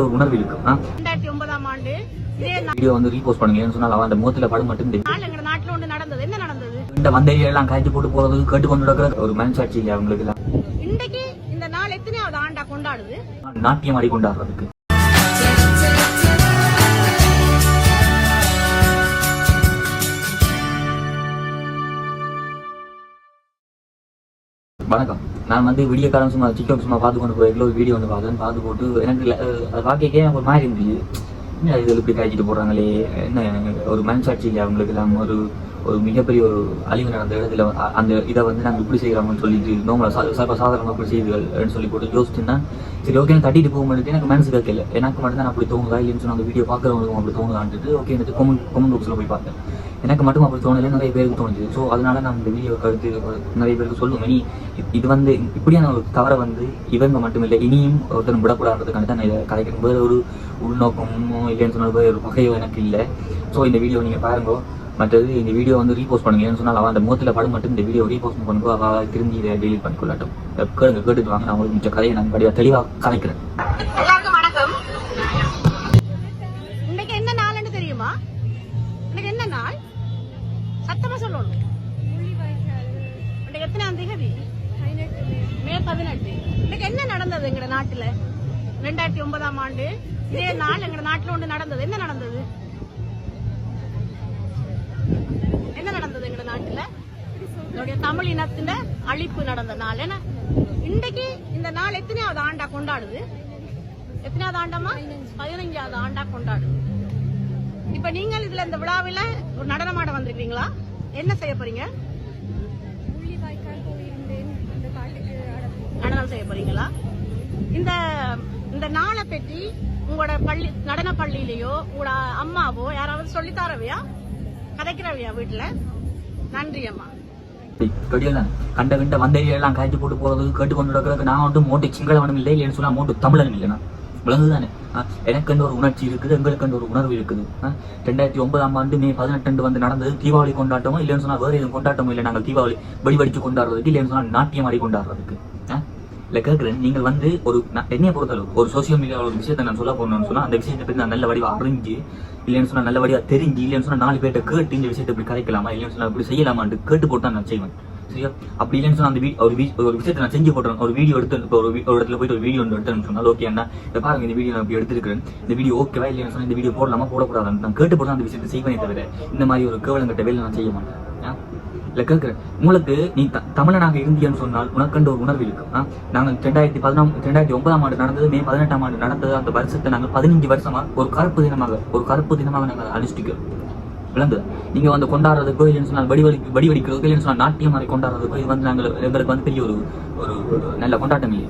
எனக்குன்ற ஒரு உணர்வு இருக்கு? ரெண்டாயிரத்தி ஒன்பதாம் ஆண்டு வீடியோ வந்து ரீபோஸ்ட் பண்ணுங்க ஏன்னு சொன்னால் அந்த முகத்துல படம் மட்டும் எங்க நாட்டுல ஒன்று நடந்தது. என்ன நடந்தது? இந்த வந்தேரி எல்லாம் காய்ச்சி போட்டு போறது கேட்டு கொண்டு நடக்கிற ஒரு மனசாட்சி இல்லை அவங்களுக்கு எல்லாம் இன்றைக்கு இந்த நாள் எத்தனையாவது ஆண்டா கொண்டாடுது? நாட்டியம் ஆடி கொண்டாடுறதுக்கு. வணக்கம். நான் வந்து விடிய காலம் சும்மா டிக்டாக் சும்மா பார்த்து கொண்டு போய் ஒரு வீடியோ வந்து பார்த்தேன் பார்த்து போட்டு எனக்கு அதை பார்க்கவே ஒரு மாதிரி இருந்துச்சு. என்ன இது இப்படி காய்ச்சிட்டு போடுறாங்களே என்ன ஒரு மனசாட்சி இல்லை அவங்களுக்கு எல்லாம் ஒரு ஒரு மிகப்பெரிய ஒரு அழிவு நடந்த இடத்துல அந்த இதை வந்து நாங்கள் இப்படி செய்கிறோம்னு சொல்லிட்டு நோமலை சர்வ சாதாரணமாக இப்படி செய்துகள்னு சொல்லி போட்டு யோசிச்சுன்னா சரி ஓகே நான் தட்டிட்டு போகும்போது எனக்கு மனசு கேட்கல. எனக்கு மட்டும் தான் அப்படி தோணுதா இல்லைன்னு சொன்ன அந்த வீடியோ பார்க்குறவங்களுக்கும் அப்படி தோணுதான்ட்டு ஓகே எனக்கு கொமெண்ட் கொமெண்ட் பாக்ஸில் போய் பார்த்தேன். எனக்கு மட்டும் அப்படி தோணலை நிறைய பேருக்கு தோணுச்சு. ஸோ அதனால நான் இந்த வீடியோ கருத்து நிறைய பேருக்கு சொல்லுவேன். இனி இது வந்து இப்படியான ஒரு தவறை வந்து இவங்க மட்டும் இல்லை இனியும் ஒருத்தர் விடக்கூடாதுக்கான தான் நான் இதை கதைக்கும் வேறு ஒரு உள்நோக்கமோ இல்லைன்னு சொன்னது ஒரு வகையோ எனக்கு இல்லை. ஸோ இந்த வீடியோ நீங்கள் பாருங்க. மற்றது இந்த வீடியோ வந்து ரீபோஸ்ட் பண்ணுங்க ஏன்னு சொன்னால் அவன் அந்த முகத்தில் படம் மட்டும் இந்த வீடியோ ரீபோஸ்ட் பண்ணுங்க அவள் திரும்பி இதை டெலிட் பண்ணிக்கொள்ளட்டும். கேளுங்க கேட்டுட்டு வாங்க நான் உங்களுக்கு மிச்ச கதையை நான் படிவா தெளிவாக கலைக்கிறேன் எல்லாருக்கும் வணக்கம். இன்னைக்கு என்ன நாள்னு தெரியுமா? இன்னைக்கு என்ன நாள்? சத்தமா சொல்லணும். இன்னைக்கு எத்தனாம் தேதி? மே பதினெட்டு. இன்னைக்கு என்ன நடந்தது எங்க நாட்டுல? ரெண்டாயிரத்தி ஒன்பதாம் ஆண்டு. இதே நாள் எங்க நாட்டுல ஒன்று நடந்தது. என்ன நடந்தது? என்ன நடந்தது எங்க நாட்டுல? என்னுடைய தமிழ் இனத்தின அழிப்பு நடந்த நாள். ஏன்னா இன்றைக்கு இந்த நாள் எத்தனையாவது ஆண்டா கொண்டாடுது? எத்தனாவது ஆண்டாமா பதினஞ்சாவது ஆண்டா கொண்டாடுது. இப்ப நீங்கள் இதுல இந்த விழாவில ஒரு நடனமாட வந்திருக்கீங்களா? என்ன செய்ய போறீங்க? நடனம் செய்ய போறீங்களா? இந்த இந்த நாளை பற்றி உங்களோட பள்ளி நடன பள்ளியிலயோ உங்களோட அம்மாவோ யாராவது சொல்லி தரவையா? கதைக்கிறவையா வீட்டுல? நன்றி அம்மா. கண்ட கண்ட வந்தேரி எல்லாம் காய்ச்சி போட்டு போறது கேட்டு கொண்டு நடக்கிறதுக்கு நான் வந்து மோட்டு சிங்களவனும் இல்லை இல்லைன்னு சொன்னா மோட்டு தமிழனும் இல்லைனா விளங்குதானே ஆ, ஒரு உணர்ச்சி இருக்குது எங்களுக்கு ஒரு உணர்வு இருக்குது. ஆ, ரெண்டாயிரத்தி ஒன்பதாம் ஆண்டு மே பதினெட்டு வந்து நடந்தது. தீபாவளி கொண்டாட்டமோ இல்லைன்னு சொன்னா வேற எதுவும் கொண்டாட்டமும் இல்லை நாங்கள் தீபாவளி வெடிவடிச்சு கொண்டாடுறதுக்கு இல்லைன்னு சொன்னால் நாட்டியம் ஆடி கொண்டாடுறதுக்கு. இல்லை கேட்குறேன் நீங்கள் வந்து ஒரு நான் என்னைய பொறுத்தளவு ஒரு சோசியல் மீடியாவில் ஒரு விஷயத்தை நான் சொல்ல போகணும்னு சொன்னால் அந்த விஷயத்தை பற்றி நான் நல்ல வடிவாக அறிஞ்சு இல்லைன்னு சொன்னா நல்ல வடிவாக தெரிஞ்சு இல்லைன்னு சொன்னா நாலு பேர்கிட்ட கேட்டு இந்த விஷயத்தை இப்படி கதைக்கலாமா இல்லைன்னு சொன்னால் இப்படி செய்யலாமான்னு கேட்டு போட்டு தான் நான் செய்வேன். சரியா? அப்படி இல்லைன்னு சொன்னா அந்த வீ- ஒரு வீ- ஒரு விஷயத்தை நான் செஞ்சு போடுறேன் ஒரு வீடியோ எடுத்து இப்போ ஒரு ஒரு இடத்துல போயிட்டு ஒரு வீடியோ ஒன்று எடுத்தேன்னு சொன்னால் ஓகே என்ன இதை பாருங்க இந்த வீடியோ நான் இப்படி எடுத்திருக்கிறேன். இந்த வீடியோ ஓகேவா இல்லைன்னு சொன்னா இந்த வீடியோ போடலாமா? போடக்கூடாதுன்னு. நான் கேட்டு போட்டு அந்த விஷயத்தை செய்வேனே தவிர இந்த மாதிரி ஒரு கேவலங்கிட்ட வேலை நான் செய்ய மாட்டேன். இல்லை இல்ல உங்களுக்கு நீ த- தமிழனாக இருந்தியன்னு சொன்னால் உனக்கண்ட ஒரு உணர்வு இருக்கு. ஆ? நாங்கள் ரெண்டாயிரத்தி பதினாம் ரெண்டாயிரத்தி ஒன்பதாம் ஆண்டு நடந்தது மே பதினெட்டாம் ஆண்டு நடந்தது. அந்த வருஷத்தை நாங்கள் பதினஞ்சு வருஷமா ஒரு கருப்பு தினமாக ஒரு கருப்பு தினமாக நாங்கள் அனுஷ்டிக்கிறோம். விளங்குது நீங்க வந்து கொண்டாடுறது கோயில் சொன்னால் வடிவடி வடிவடிக்கிறது கோயில்னு சொன்னால் நாட்டியம் மாதிரி கொண்டாடுறது கோயில் வந்து நாங்கள் எங்களுக்கு வந்து பெரிய ஒரு ஒரு ஒரு நல்ல கொண்டாட்டம் இல்லை